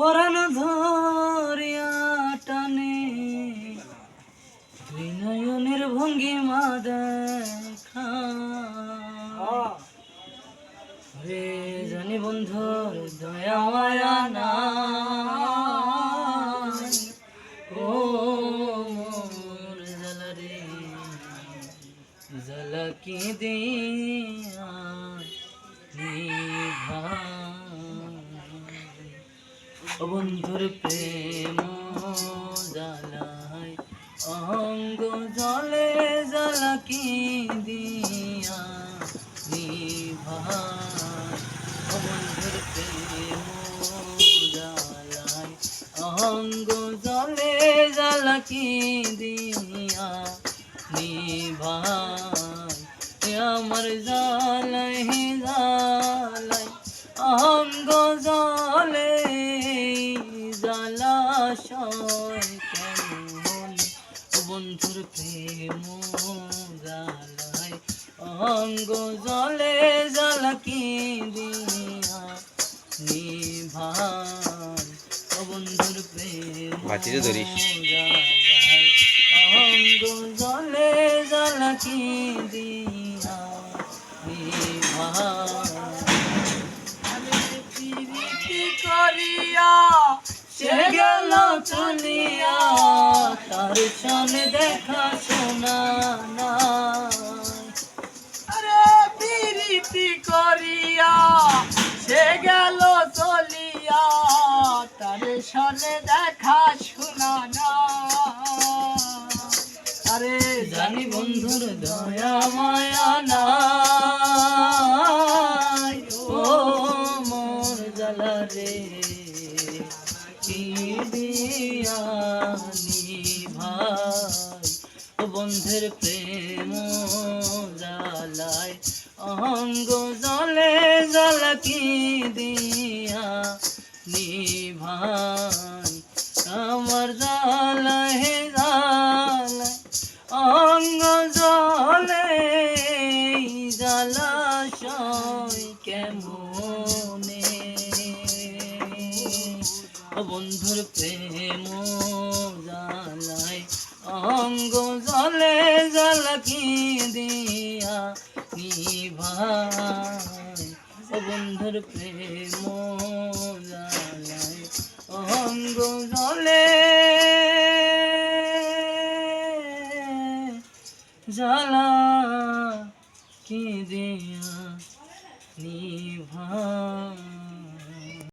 পরাণ ধরিয়া টানে। বিনয়নের ভঙ্গিমা দেখা। রে জানি বন্ধুর দয়া মায়া নাই। ও মোর জ্বালা কি দিয়া বন্ধুর প্রেম জ্বালায় অঙ্গ জলে জ্বালা কি দিয়া নিভাই ও বন্ধুর প্রেম জ্বালায় অঙ্গ জলে জ্বালা কি দিয়া নিভাই এ আমার জ্বালায় জ্বালায় অঙ্গ জলে জলাশয় কেমন? ও বন্ধুর প্রেম জ্বালায় অঙ্গ জলে জ্বালাকি দিয়া নিভান বন্ধুর প্রেম। অঙ্গ জলে জ্বালাকি দিয়া নিভান চলিয়া তার সনে দেখা শোনা আরে প্রীতি করিয়া, সে গেল চলিয়া, তার সনে দেখা শোনা না আরে জানি বন্ধুর দয়া, মায়া নাই। ও মোর জ্বালা রে। বন্ধুর প্রেম জ্বালায়। অঙ্গ জলে কি দিয়া নিভাই আমার জ্বালায় জ্বালায় অঙ্গ জলে জলাশয় কেমনে? বন্ধুর প্রেম জালাই অঙ্গ জলে জলকি দিয়া নিভাই। ও বন্ধুর প্রেম জালাই অঙ্গ জলে জ্বালা কি দিয়া নিভাই।